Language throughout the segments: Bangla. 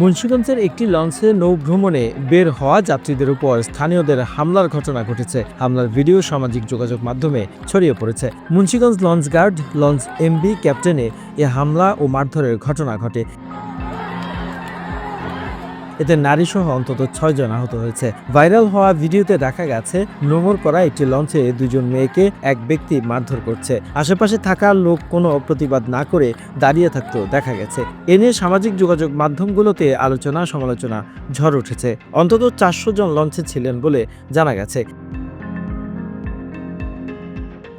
মুন্সিগঞ্জের একটি লঞ্চে নৌ ভ্রমণে বের হওয়া যাত্রীদের উপর স্থানীয়দের হামলার ঘটনা ঘটেছে। হামলার ভিডিও সামাজিক যোগাযোগ মাধ্যমে ছড়িয়ে পড়েছে। Munshiganj launch guard launch MB, ক্যাপ্টেনে এ হামলা ও মারধরের ঘটনা ঘটে। এতে নারী সহ অন্তত ছয়জন আহত হয়েছে। ভাইরাল হওয়া ভিডিওতে দেখা গেছে নোমর করা একটি লঞ্চে দুজন মেয়েকে এক ব্যক্তি মারধর করছে। আশেপাশে থাকা লোক কোনো প্রতিবাদ না করে দাঁড়িয়ে থাকতেও দেখা গেছে। এ নিয়ে সামাজিক যোগাযোগ মাধ্যমগুলোতে আলোচনা সমালোচনা ঝড় উঠেছে। অন্তত চারশো জন লঞ্চে ছিলেন বলে জানা গেছে।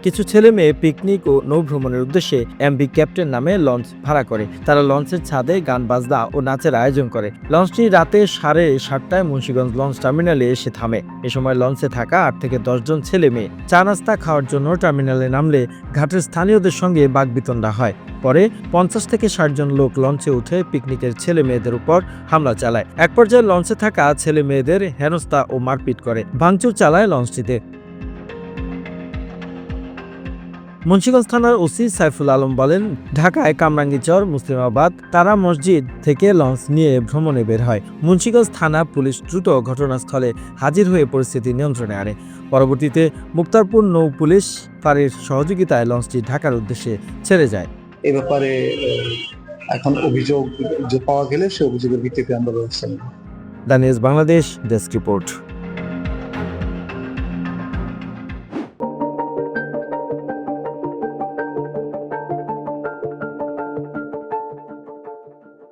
কিছু ছেলে মেয়ে পিকনিক ও নৌভ্রমণের উদ্দেশ্যে এমবি ক্যাপ্টেন নামে লঞ্চ ভাড়া করে। তারা লঞ্চের ছাদে গান, বাজনা ও নাচের আয়োজন করে। লঞ্চটি রাতে সাড়ে সাতটায় মুন্সিগঞ্জ লঞ্চ টার্মিনালে এসে থামে। এ সময় লঞ্চে থাকা আট থেকে দশজন ছেলে মেয়ে চা নাস্তা খাওয়ার জন্য টার্মিনালে নামলে ঘাটের স্থানীয়দের সঙ্গে বাগবিতণ্ডা হয়। পরে পঞ্চাশ থেকে ষাট জন লোক লঞ্চে উঠে পিকনিকের ছেলে মেয়েদের উপর হামলা চালায়। এক পর্যায়ে লঞ্চে থাকা ছেলে মেয়েদের হেনস্থা ও মারপিট করে। ভাঙচুর চালায় লঞ্চটিতে মুন্সিগঞ্জ থানার ওসি সাইফুল আলম বলেন ঢাকায় কামরাঙ্গীচর মুসলিমাবাদ তারা মসজিদ থেকে লঞ্চ নিয়ে ভ্রমণে বের হয়। মুন্সিগঞ্জ থানা পুলিশ দ্রুত ঘটনাস্থলে হাজির হয়ে পরিস্থিতি নিয়ন্ত্রণে আনে। পরবর্তীতে মুক্তারপুর নৌ পুলিশ ফাঁড়ির সহযোগিতায় লঞ্চটি ঢাকার উদ্দেশ্যে ছেড়ে যায়। এ ব্যাপারে এখন অভিযোগ যে পাওয়া গেলে সে অভিযোগের ভিত্তিতে আমরা ব্যবস্থা নেব। দানিয়াস বাংলাদেশ ডেস্ক রিপোর্ট।